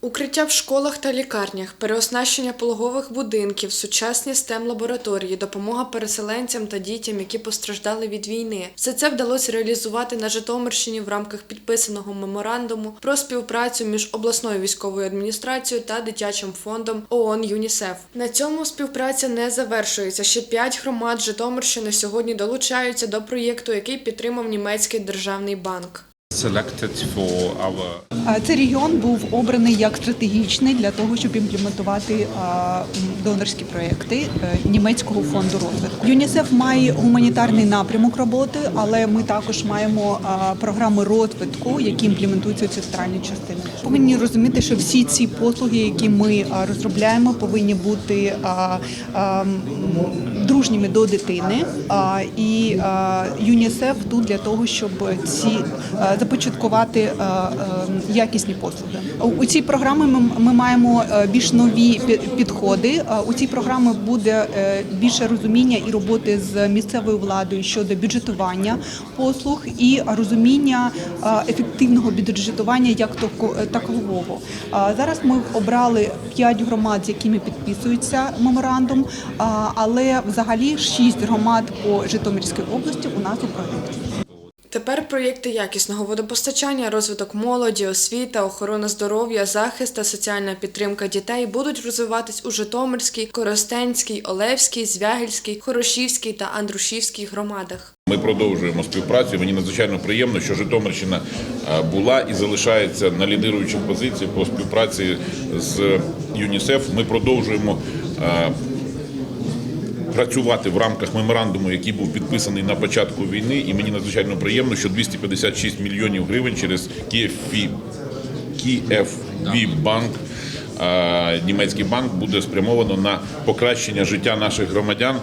Укриття в школах та лікарнях, переоснащення пологових будинків, сучасні stem лабораторії, допомога переселенцям та дітям, які постраждали від війни. Все це вдалося реалізувати на Житомирщині в рамках підписаного меморандуму про співпрацю між обласною військовою адміністрацією та дитячим фондом ООН ЮНІСЕФ. На цьому співпраця не завершується. Ще п'ять громад Житомирщини сьогодні долучаються до проєкту, який підтримав німецький державний банк. А Цей регіон був обраний як стратегічний для того, щоб імплементувати донорські проекти е, німецького фонду розвитку. ЮНІСЕФ має гуманітарний напрямок роботи, але ми також маємо програми розвитку, які імплементуються в центральній частині. Повинні розуміти, що всі ці послуги, які ми розробляємо, повинні бути дружніми до дитини. І ЮНІСЕФ тут для того, щоб ці започаткувати а, а, якісні послуги. У- цій програмі ми, ми маємо е, більш нові підходи. У цій програмі буде е, більше розуміння і роботи з місцевою владою щодо бюджетування послуг і розуміння ефективного бюджетування як тако- такового. Зараз ми обрали п'ять громад, з якими підписується меморандум, але взагалі шість громад по Житомирській області у нас у проєкті. Тепер проєкти якісного водопостачання, розвиток молоді, освіта, охорона здоров'я, захист та соціальна підтримка дітей будуть розвиватись у Житомирській, Коростенській, Олевській, Звягільській, Хорошівській та Андрушівській громадах. Ми продовжуємо співпрацю. Мені надзвичайно приємно, що Житомирщина е, була і залишається на лідируючих позиціях по співпраці з ЮНІСЕФ. Ми продовжуємо е, працювати в рамках меморандуму, який був підписаний на початку війни. І мені надзвичайно приємно, що 256 мільйонів гривень через KFV банк. Німецький банк буде спрямовано на покращення життя наших громадян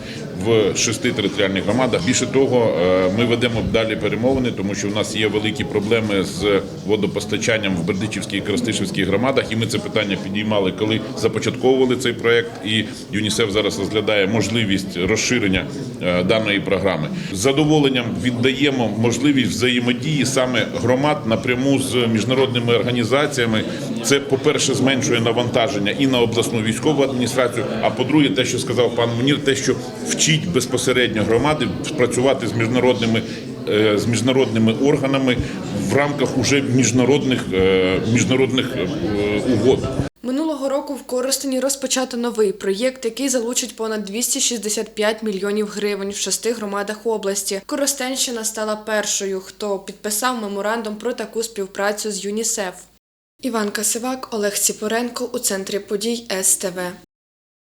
в шести територіальних громадах. Більше того, е, ми ведемо далі перемовини, тому що в нас є великі проблеми з водопостачанням в Бердичівській і Кростишівській громадах. І ми це питання підіймали, коли започатковували цей проект. І ЮНІСЕФ зараз розглядає можливість розширення е, даної програми. З задоволенням віддаємо можливість взаємодії саме громад напряму з міжнародними організаціями. Це, по-перше, зменшує навантаження і на обласну військову адміністрацію. А по-друге, те, що сказав пан Мунір, те, що вчить безпосередньо громади працювати з міжнародними. е, З міжнародними органами в рамках уже міжнародних е, міжнародних е, угод. Минулого року в Коростені розпочато новий проєкт, який залучить понад 265 мільйонів гривень в шести громадах області. Коростенщина стала першою, хто підписав меморандум про таку співпрацю з ЮНІСЕФ. Іван Касивак, Олег Ціпоренко у центрі подій СТВ.